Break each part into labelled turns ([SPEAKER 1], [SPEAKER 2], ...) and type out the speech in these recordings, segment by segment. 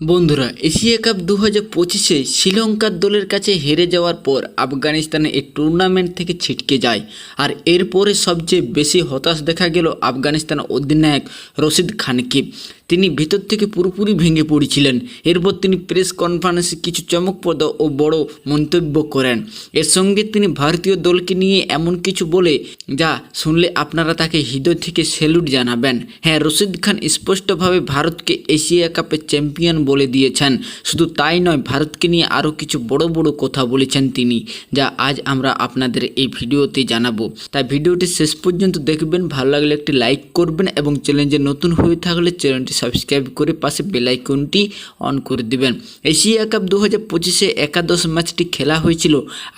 [SPEAKER 1] বন্ধুরা, Asia cup দু হাজার পঁচিশে শ্রীলঙ্কার দলের কাছে হেরে যাওয়ার পর আফগানিস্তানে এই টুর্নামেন্ট থেকে ছিটকে যায়। আর এরপরে সবচেয়ে বেশি হতাশ দেখা গেল আফগানিস্তান অধিনায়ক রশিদ খানকে। তিনি ভিতর থেকে পুরোপুরি ভেঙে পড়েছিলেন। এরপর তিনি প্রেস কনফারেন্সে কিছু চমকপ্রদ ও বড় মন্তব্য করেন। এর সঙ্গে তিনি ভারতীয় দলকে নিয়ে এমন কিছু বলে, যা শুনলে আপনারা তাকে হৃদয় থেকে স্যালুট জানাবেন। হ্যাঁ রশিদ খান স্পষ্টভাবে ভারতকে এশিয়া কাপের চ্যাম্পিয়ন বলে দিয়েছেন। শুধু তাই নয়, ভারতকে নিয়ে আরও কিছু বড় বড় কথা বলেছেন তিনি, যা আজ আমরা আপনাদের এই ভিডিওতে জানাব। তাই ভিডিওটি শেষ পর্যন্ত দেখবেন। ভালো লাগলে একটি লাইক করবেন এবং চ্যানেলে নতুন হয়ে থাকলে চ্যানেলটি সাবস্ক্রাইব করে পাশে বেলাইকনটি অন করে দিবেন। এশিয়া কাপ দু হাজার পঁচিশে একাদশ ম্যাচটি খেলা হয়েছিল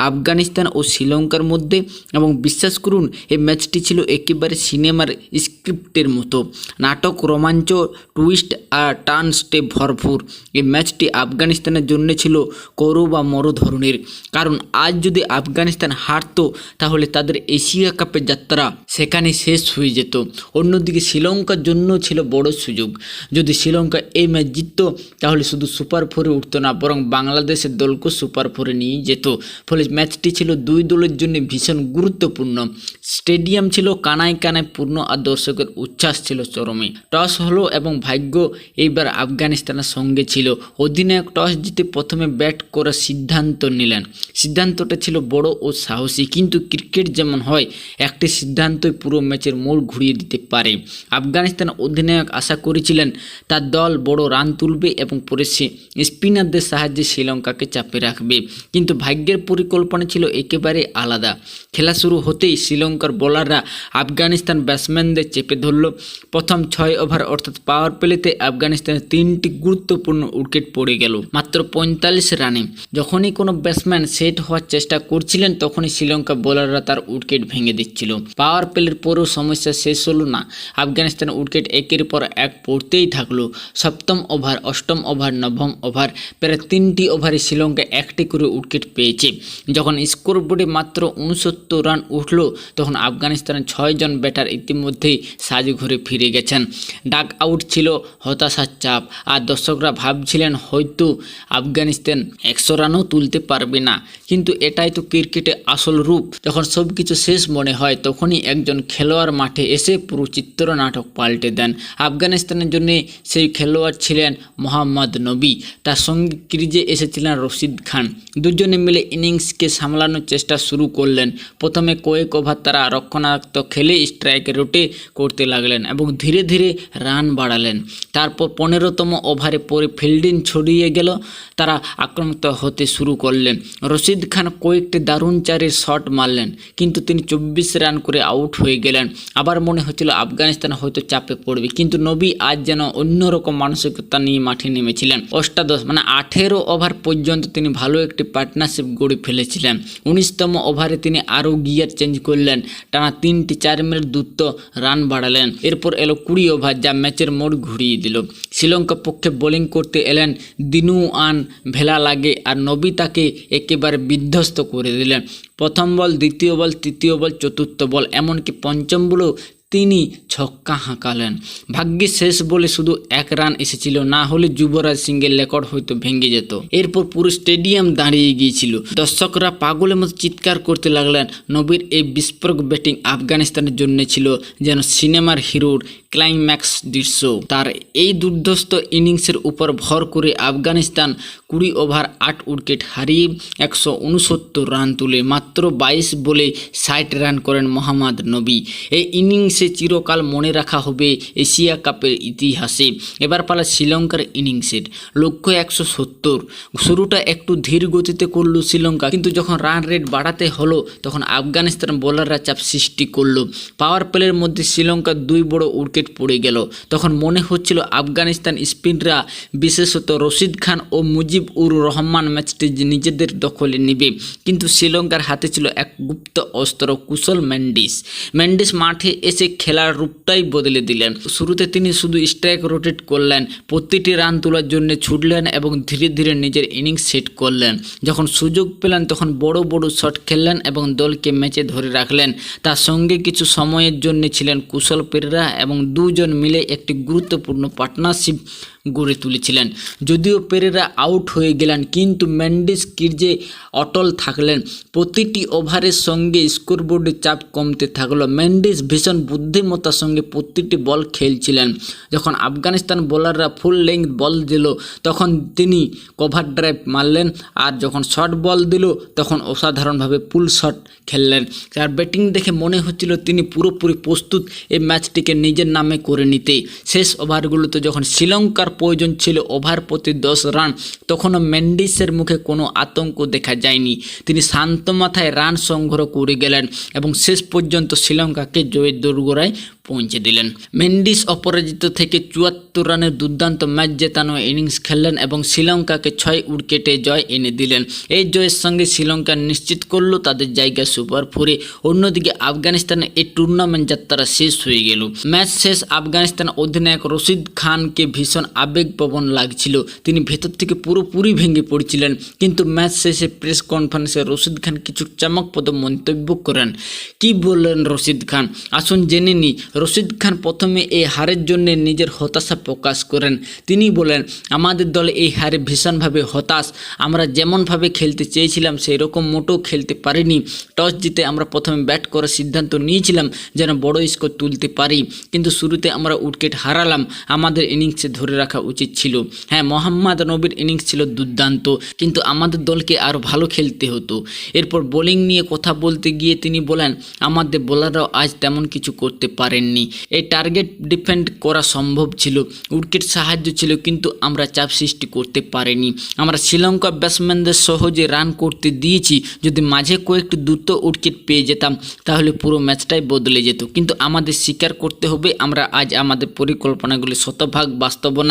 [SPEAKER 1] আফগানিস্তান ও শ্রীলঙ্কার মধ্যে এবং বিশ্বাস করুন, এই ম্যাচটি ছিল একেবারে সিনেমার স্ক্রিপ্টের মতো। নাটক, রোমাঞ্চ টুইস্ট আর টার্নসটে ভরপুর। এই ম্যাচটি আফগানিস্তানের জন্য ছিল করো বা মরো ধরনের। কারণ আজ যদি আফগানিস্তান হারতো, তাহলে তাদের এশিয়া কাপের যাত্রা সেখানে শেষ হয়ে যেত। অন্যদিকে শ্রীলঙ্কার জন্য ছিল বড় সুযোগ। যদি শ্রীলঙ্কা এই ম্যাচ জিততো, তাহলে শুধু সুপার ফোরে উঠতো না, বরং বাংলাদেশের দলকে সুপার ফোরে নিয়ে যেত। ফলে ম্যাচটি ছিল দুই দলের জন্য ভীষণ গুরুত্বপূর্ণ। স্টেডিয়াম ছিল কানায় কানায় পূর্ণ আর দর্শকের উচ্ছ্বাস ছিল চরমে। টস হলো এবং ভাগ্য এইবার আফগানিস্তানের সঙ্গে ছিল। অধিনায়ক টস জিতে প্রথমে ব্যাট করার সিদ্ধান্ত নিলেন। সিদ্ধান্তটা ছিল বড় ও সাহসী, কিন্তু ক্রিকেট যেমন হয়, একটি সিদ্ধান্তই পুরো ম্যাচের মোড় ঘুরিয়ে দিতে পারে। আফগানিস্তান অধিনায়ক আশা করেছিলেন তার দল বড় রান তুলবে এবং পরে স্পিনারদের সাহায্যে শ্রীলঙ্কাকে চাপে রাখবে। কিন্তু ভাগ্যের পরিকল্পনা ছিল একেবারে আলাদা। খেলা শুরু হতেই শ্রীলঙ্কার বোলাররা আফগানিস্তান ব্যাটসম্যানদের চেপে ধরল। প্রথম ছয় ওভার অর্থাৎ পাওয়ার প্লেতে আফগানিস্তানের তিনটি গুরুত্বপূর্ণ উইকেট পড়ে গেল, মাত্র পঁয়তাল্লিশ রানে। যখনই কোনো ব্যাটসম্যান সেট হওয়ার চেষ্টা করছিলেন, তখনই শ্রীলঙ্কা বোলাররা তার উইকেট ভেঙে দিচ্ছিল। পাওয়ার প্লের পরেও সমস্যা শেষ হলো না। আফগানিস্তান উইকেট একের পর এক পড়তেই থাকল। সপ্তম ওভার, অষ্টম ওভার, নবম ওভার, প্রায় তিনটি ওভারে শ্রীলঙ্কা একটি করে উইকেট পেয়েছে। যখন স্কোর বোর্ডে মাত্র উনসত্তর রান উঠল, তখন আফগানিস্তানের ছয়জন ব্যাটার ইতিমধ্যেই সাজঘরে ফিরে গেছেন। ডাক আউট ছিল হতাশার চাপ, আর দর্শকরা ভাবছিলেন হয়তো আফগানিস্তান একশো রানও তুলতে পারবে না। কিন্তু এটাই তো ক্রিকেটে আসল রূপ। যখন সব কিছু শেষ মনে হয়, তখনই একজন খেলোয়াড় মাঠে এসে পুরো চিত্র নাটক পাল্টে দেন। আফগানিস্তানের জন্য সেই খেলোয়াড় ছিলেন মোহাম্মদ নবী। তার সঙ্গে ক্রিজে এসেছিলেন রশিদ খান। দুজনে মিলে ইনিংসকে সামলানোর চেষ্টা শুরু করলেন। প্রথমে কয়েক ওভার তারা রক্ষণাত্মক খেলে স্ট্রাইকে রোটে করতে লাগলেন এবং ধীরে ধীরে রান বাড়ালেন। তারপর পনেরোতম ওভারে পরে ফিল্ডিং ছড়িয়ে গেল। তারা আক্রমণ হতে শুরু করলেন। রশিদ খান কয়েকটি দারুণ চারের শট মারলেন, কিন্তু তিনি চব্বিশ রান করে আউট হয়ে গেলেন। আবার মনে হচ্ছিল আফগানিস্তান হয়তো চাপে পড়বে, কিন্তু নবী আজ যেন অন্যরকম মানসিকতা নিয়ে মাঠে নেমেছিলেন। অষ্টাদশ মানে আঠেরো ওভার পর্যন্ত তিনি ভালো একটি পার্টনারশিপ গড়ে ফেলেছিলেন। উনিশতম ওভারে তিনি আরও গিয়ার চেঞ্জ করলেন। টানা তিনটি চার মিনিট দ্রুত রান বাড়ালেন। এরপর এলো কুড়ি ওভার যা ম্যাচের মোড় ঘুরিয়ে দিল। শ্রীলঙ্কা পক্ষে বোলিং করতে এলেন দিনু আন ভেলা লাগে আর নবী তাকে একেবারে বিধ্বস্ত করে দিলেন। প্রথম বল, দ্বিতীয় বল, তৃতীয় বল, চতুর্থ বল, এমনকি পঞ্চম বলেও তিনি ছক্কা হাঁকালেন। ভাগ্যে শেষ বলে শুধু এক রান এসেছিল, না হলে যুবরাজ সিংয়ের রেকর্ড হয়তো ভেঙে যেত। এরপর পুরো স্টেডিয়াম দাঁড়িয়ে গিয়েছিল। দর্শকরা পাগলের মতো চিৎকার করতে লাগলেন। নবীর এই বিস্ফোরক ব্যাটিং আফগানিস্তানের জন্য ছিল যেন সিনেমার হিরোর ক্লাইম্যাক্স দৃশ্য তার এই দুর্ধস্ত ইনিংসের উপর ভর করে আফগানিস্তান কুড়ি ওভার আট উইকেট হারিয়ে একশো উনসত্তর রান তুলে। মাত্র বাইশ বলে ষাট রান করেন মোহাম্মদ নবী। এই ইনিংসে চিরকাল মনে রাখা হবে এশিয়া কাপের ইতিহাসে। এবার পালা শ্রীলঙ্কার ইনিংসের লক্ষ্য একশো সত্তর। শুরুটা একটু ধীর গতিতে করল শ্রীলঙ্কা, কিন্তু যখন রান রেট বাড়াতে হলো, তখন আফগানিস্তান বোলাররা চাপ সৃষ্টি করল। পাওয়ার প্লের মধ্যে শ্রীলঙ্কার দুই বড় উইকেট পড়ে গেল। তখন মনে হচ্ছিল আফগানিস্তান স্পিনরা বিশেষত রশিদ খান ও মুজিব উর রহমান ম্যাচটি নিজেদের দখলে নেবে। কিন্তু শ্রীলঙ্কার হাতে ছিল এক গুপ্ত অস্ত্র কুশল ম্যান্ডিস। ম্যান্ডিস মাঠে এসে খেলার রূপটাই বদলে দিলেন। শুরুতে তিনি শুধু স্ট্রাইক রোটেট করলেন, প্রতিটি রান তোলার জন্য ছুটলেন এবং ধীরে ধীরে নিজের ইনিংস সেট করলেন। যখন সুযোগ পেলেন, তখন বড় বড় শট খেললেন এবং দলকে ম্যাচে ধরে রাখলেন। তার সঙ্গে কিছু সময়ের জন্য ছিলেন কুশল পেরেরা এবং দুজন মিলে একটি গুরুত্বপূর্ণ পার্টনারশিপ গড়ে তুলেছিলেন। যদিও পেরেরা আউট হয়ে গেলেন, কিন্তু ম্যান্ডিস কির্জে অটল থাকলেন। প্রতিটি ওভারের সঙ্গে স্কোরবোর্ডে চাপ কমতে থাকল ম্যান্ডিস ভীষণ বুদ্ধিমত্তার সঙ্গে প্রতিটি বল খেলছিলেন। যখন আফগানিস্তান বোলাররা ফুল লেন্থ বল দিল, তখন তিনি কভার ড্রাইভ মারলেন আর যখন শর্ট বল দিল, তখন অসাধারণভাবে পুল শট খেললেন। তার ব্যাটিং দেখে মনে হচ্ছিল তিনি পুরোপুরি প্রস্তুত এই ম্যাচটিকে নিজের নামে করে নিতে শেষ ওভারগুলোতে যখন শ্রীলঙ্কার প্রয়োজন ছিল ওভার প্রতি দশ রান। তখনও মেন্ডিসের মুখে কোনো আতঙ্ক দেখা যায়নি। তিনি শান্ত মাথায় রান সংগ্রহ করে গেলেন এবং শেষ পর্যন্ত শ্রীলঙ্কাকে জয়ের দোরগোড়ায় পৌঁছে দিলেন। মেন্ডিস অপরাজিত থেকে চুয়াত্তর রানের দুর্দান্ত ম্যাচ জেতানো ইনিংস খেললেন এবং শ্রীলঙ্কাকে ছয় উইকেটে জয় এনে দিলেন। এই জয়ের সঙ্গে শ্রীলঙ্কা নিশ্চিত করল তাদের জায়গা সুপার ফোরে। অন্যদিকে আফগানিস্তানে এই টুর্নামেন্ট যাত্রা শেষ হয়ে গেল। ম্যাচ শেষ আফগানিস্তান অধিনায়ক রশিদ খানকে ভীষণ আবেগপ্রবণ লাগছিল। তিনি ভেতর থেকে পুরোপুরি ভেঙে পড়ছিলেন। কিন্তু ম্যাচ শেষে প্রেস কনফারেন্সে রশিদ খান কিছু চমকপ্রদ মন্তব্য করেন। কি বললেন রশিদ খান? আসুন জেনে নিই। রশিদ খান প্রথমে এই হারের জন্য নিজের হতাশা প্রকাশ করেন। তিনি বলেন, আমাদের দলে এই হারে ভীষণভাবে হতাশ। আমরা যেমনভাবে খেলতে চেয়েছিলাম সেই রকম মোটেও খেলতে পারিনি। টস জিতে আমরা প্রথমে ব্যাট করার সিদ্ধান্ত নিয়েছিলাম, যেন বড় স্কোর তুলতে পারি। কিন্তু শুরুতে আমরা উইকেট হারালাম। আমাদের ইনিংসে ধরে রাখা উচিত ছিল। হ্যাঁ মোহাম্মদ নবীর ইনিংস ছিল দুর্দান্ত, কিন্তু আমাদের দলকে আরও ভালো খেলতে হতো। এরপর বোলিং নিয়ে কথা বলতে গিয়ে তিনি বলেন, আমাদের বোলাররাও আজ তেমন কিছু করতে পারেননি। এই টার্গেট ডিফেন্ড করা সম্ভব ছিল। উইকেট সাহায্য ছিল, কিন্তু আমরা চাপ সৃষ্টি করতে পারিনি। আমরা শ্রীলঙ্কা ব্যাটসম্যানদের সহজে রান করতে দিয়েছি। যদি মাঝে কয়েকটি দ্রুত উইকেট পেয়ে যেতাম, তাহলে পুরো ম্যাচটাই বদলে যেত। কিন্তু আমাদের স্বীকার করতে হবে, আমরা আজ আমাদের পরিকল্পনাগুলি শতভাগ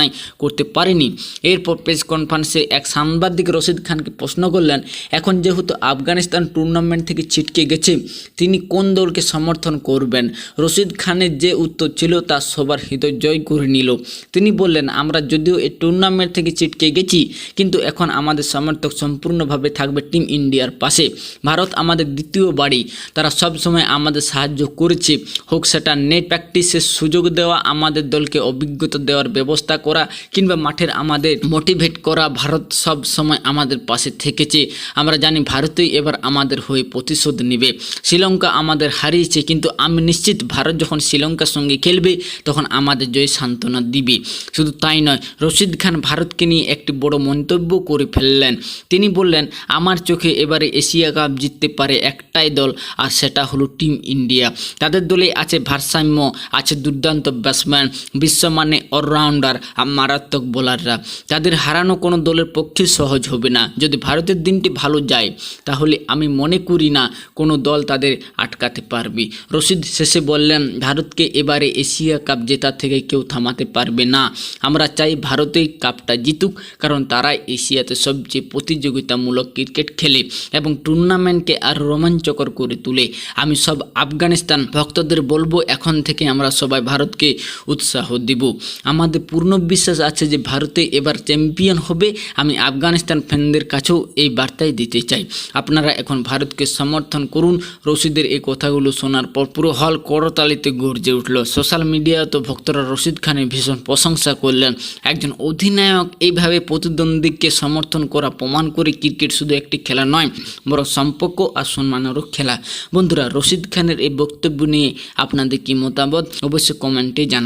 [SPEAKER 1] বাস্তবায়ন করতে পারেনি। এরপর প্রেস কনফারেন্সে এক সাংবাদিক রশিদ খানকে প্রশ্ন করলেন, এখন যেহেতু আফগানিস্তান টুর্নামেন্ট থেকে ছিটকে গেছে, তিনি কোন দলকে সমর্থন করবেন? রশিদ খানের যে উত্তর ছিল তা সবার হৃদয় জয় করে নিল। তিনি বললেন, আমরা যদিও এই টুর্নামেন্ট থেকে ছিটকে গেছি, কিন্তু এখন আমাদের সমর্থক সম্পূর্ণভাবে থাকবে টিম ইন্ডিয়ার পাশে। ভারত আমাদের দ্বিতীয় বাড়ি, তারা সব সময় আমাদের সাহায্য করেছে। হোক সেটা নেট প্র্যাকটিসের সুযোগ দেওয়া, আমাদের দলকে অভিজ্ঞতা দেওয়ার ব্যবস্থা করা কিংবা মাঠের আমাদের মোটিভেট করা ভারত সব সময় আমাদের পাশে থেকেছে। আমরা জানি ভারতই এবার আমাদের হয়ে প্রতিশোধ নেবে। শ্রীলঙ্কা আমাদের হারিয়েছে, কিন্তু আমি নিশ্চিত ভারত যখন শ্রীলঙ্কার সঙ্গে খেলবে, তখন আমাদের জয় সান্ত্বনা দিবে। শুধু তাই নয়, রশিদ খান ভারতকে নিয়ে একটি বড় মন্তব্য করে ফেললেন। তিনি বললেন, আমার চোখে এবারে এশিয়া কাপ জিততে পারে একটাই দল, আর সেটা হলো টিম ইন্ডিয়া। তাদের দলে আছে ভারসাম্য, আছে দুর্দান্ত ব্যাটসম্যান বিশ্বমানে অলরাউন্ডার মারাত্মক বোলাররা। তাদের হারানো কোনো দলের পক্ষে সহজ হবে না। যদি ভারতের দিনটি ভালো যায়, তাহলে আমি মনে করি না কোনো দল তাদের আটকাতে পারবে। রশিদ শেষে বললেন, ভারতকে এবারে এশিয়া কাপ জেতা থেকে কেউ থামাতে পারবে না। আমরা চাই ভারতেই কাপটা জিতুক, কারণ তারাই এশিয়াতে সবচেয়ে প্রতিযোগিতামূলক ক্রিকেট খেলে এবং টুর্নামেন্টকে আর রোমাঞ্চকর করে তোলে। আমি সব আফগানিস্তান ভক্তদের বলব, এখন থেকে আমরা সবাই ভারতকে উৎসাহ দিব। আমাদের পূর্ণ বিশ্বাস আছে যে ভারতে এবার চ্যাম্পিয়ন হবে। আমি আফগানিস্তান ফ্যানদের কাছেও এই বার্তাই দিতে চাই। আপনারা এখন ভারতকে সমর্থন করুন। রশিদের এই কথাগুলো শোনার পর পুরো হল করতালিতে গর্জে উঠল। সোশ্যাল মিডিয়া তো ভক্তরা রশিদ খানের ভীষণ প্রশংসা করলেন। একজন অধিনায়ক এইভাবে প্রতিদ্বন্দ্বীকে সমর্থন করা, প্রমাণ করে ক্রিকেট শুধু একটি খেলা নয় বড় সম্পর্ক আর সম্মানেরও খেলা। বন্ধুরা, রশিদ খানের এই বক্তব্য নিয়ে আপনাদের কি মতামত? অবশ্যই কমেন্টে জানান